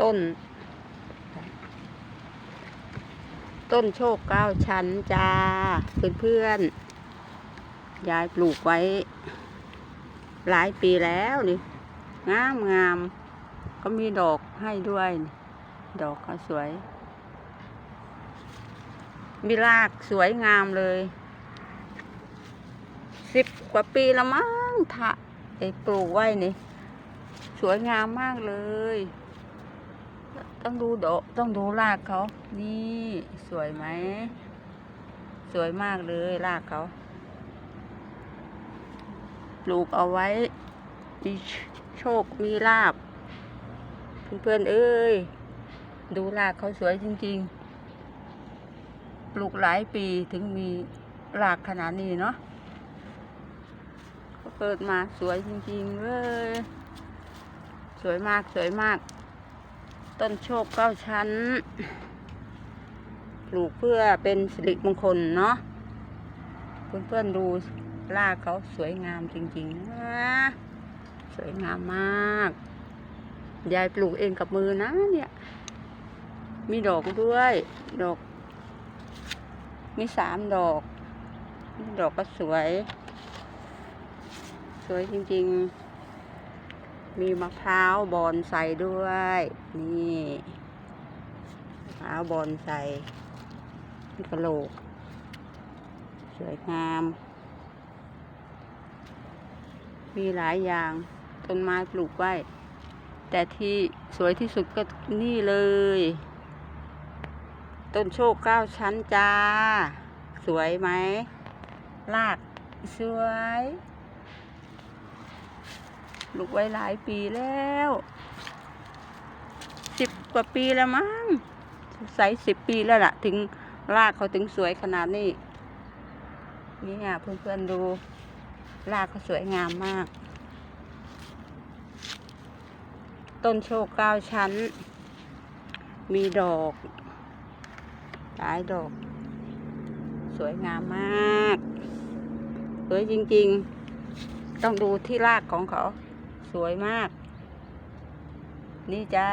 ต้น ต้นโชคเก้าชั้นจ้า เพื่อนๆยายปลูกไว้ หลายปีแล้วนี่งามงามก็มีดอกให้ด้วย ดอกก็สวย มีรากสวยงามเลยสิบกว่าปีล้วมั้งทะไอ้ปลูกไว้นี่ สวยงามมากเลย ต้องดูโดต้องดูรากเขา นี่สวยไหม สวยมากเลยรากเขาปลูกเอาไว้มีโชคมีลาบ เพื่อนๆเอ้ย ดูรากเขาสวยจริง ๆ ปลูกหลายปีถึงมีรากขนาดนี้เนาะเปิดมาสวยจริง ๆ เลย สวยมากสวยมาก ต้นโชคเก้าชั้น ปลูกเพื่อเป็นสิริมงคลเนาะ เพื่อนๆดูรากเขาสวยงามจริงๆนะสวยงามมาก ยายปลูกเองกับมือนะเนี่ย มีดอกด้วย ดอก มีสามดอก ดอกก็สวย สวยจริงๆ มีมะพร้าวบอนใส่ด้วย นี่มะพร้าวบอนใส่กระโหลก สวยงาม มีหลายอย่างต้นไม้ปลูกไว้ แต่ที่สวยที่สุดก็นี่เลย ต้นโชคเก้าชั้นจ้า สวยไหมรากสวย ลูกไว้หลายปีแล้วสิบกว่าปีแล้วมั้งใส่สิบปีแล้วล่ะ ถึงรากเขาถึงสวยขนาดนี้นี่อะเพื่อนๆดูรากเขาสวยงามมาก ต้นโชคเก้าชั้น มีดอกหลายดอก สวยงามมากสวยจริงๆ ต้องดูที่รากของเขา สวยมาก นี่จ้า